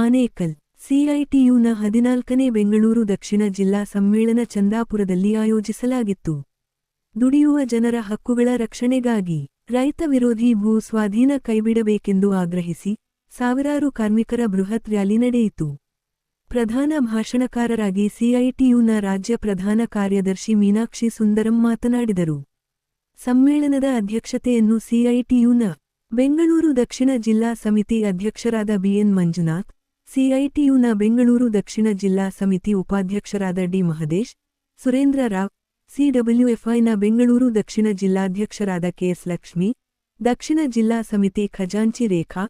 ಆನೇಕಲ್, ಸಿಐಟಿಯುನ ಹದಿನಾಲ್ಕನೇ ಬೆಂಗಳೂರು ದಕ್ಷಿಣ ಜಿಲ್ಲಾ ಸಮ್ಮೇಳನ ಚಂದಾಪುರದಲ್ಲಿ ಆಯೋಜಿಸಲಾಗಿತ್ತು. ದುಡಿಯುವ ಜನರ ಹಕ್ಕುಗಳ ರಕ್ಷಣೆಗಾಗಿ ರೈತ ವಿರೋಧಿ ಭೂ ಸ್ವಾಧೀನ ಕೈಬಿಡಬೇಕೆಂದು ಆಗ್ರಹಿಸಿ ಸಾವಿರಾರು ಕಾರ್ಮಿಕರ ಬೃಹತ್ ರ್ಯಾಲಿ ನಡೆಯಿತು. ಪ್ರಧಾನ ಭಾಷಣಕಾರರಾಗಿ ಸಿಐಟಿಯುನ ರಾಜ್ಯ ಪ್ರಧಾನ ಕಾರ್ಯದರ್ಶಿ ಮೀನಾಕ್ಷಿ ಸುಂದರಂ ಮಾತನಾಡಿದರು. ಸಮ್ಮೇಳನದ ಅಧ್ಯಕ್ಷತೆಯನ್ನು ಸಿಐಟಿಯುನ ಬೆಂಗಳೂರು ದಕ್ಷಿಣ ಜಿಲ್ಲಾ ಸಮಿತಿ ಅಧ್ಯಕ್ಷರಾದ ಬಿಎನ್ ಮಂಜುನಾಥ್ ಸಿಐಟಿಯುನ ಬೆಂಗಳೂರು ದಕ್ಷಿಣ ಜಿಲ್ಲಾ ಸಮಿತಿ ಉಪಾಧ್ಯಕ್ಷರಾದ ಡಿ ಮಹದೇಶ್, ಸುರೇಂದ್ರ ರಾವ್, ಸಿಡಬ್ಲ್ಯೂಎಫ್ಐನ ಬೆಂಗಳೂರು ದಕ್ಷಿಣ ಜಿಲ್ಲಾಧ್ಯಕ್ಷರಾದ ಕೆಎಸ್ ಲಕ್ಷ್ಮಿ, ದಕ್ಷಿಣ ಜಿಲ್ಲಾ ಸಮಿತಿ ಖಜಾಂಚಿ ರೇಖಾ,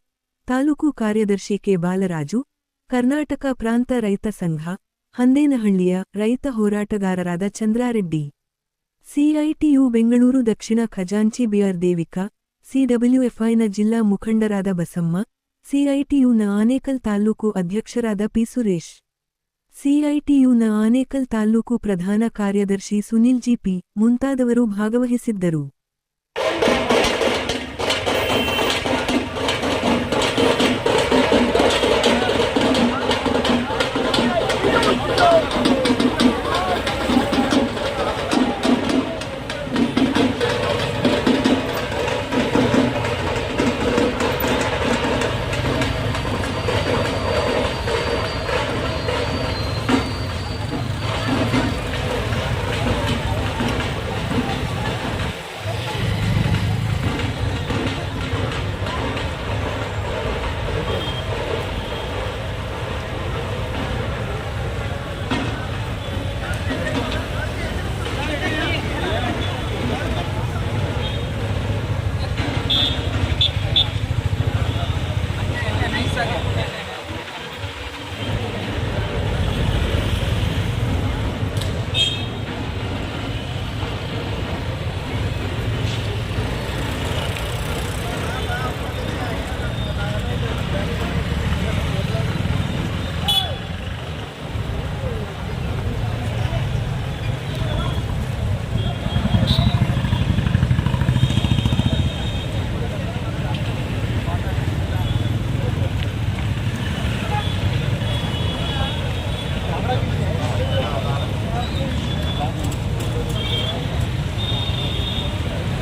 ತಾಲೂಕು ಕಾರ್ಯದರ್ಶಿ ಕೆ ಬಾಲರಾಜು, ಕರ್ನಾಟಕ ಪ್ರಾಂತ ರೈತ ಸಂಘ, ಹಂದೇನಹಳ್ಳಿಯ ರೈತ ಹೋರಾಟಗಾರರಾದ ಚಂದ್ರಾರೆಡ್ಡಿ. ಸಿಐಟಿಯು ಬೆಂಗಳೂರು ದಕ್ಷಿಣ ಖಜಾಂಚಿ ಬಿಆರ್ ದೇವಿಕಾ, ಸಿಡಬ್ಲ್ಯೂಎಫ್ಐನ ಜಿಲ್ಲಾ ಮುಖಂಡರಾದ ಬಸಮ್ಮ ಸಿಐಟಿಯುನ ಆನೇಕಲ್ ತಾಲ್ಲೂಕು ಅಧ್ಯಕ್ಷರಾದ ಪಿ ಸುರೇಶ್. ಸಿಐಟಿಯುನ ಆನೇಕಲ್ ತಾಲ್ಲೂಕು ಪ್ರಧಾನ ಕಾರ್ಯದರ್ಶಿ ಸುನಿಲ್ ಜಿಪಿ ಮುಂತಾದವರು ಭಾಗವಹಿಸಿದ್ದರು.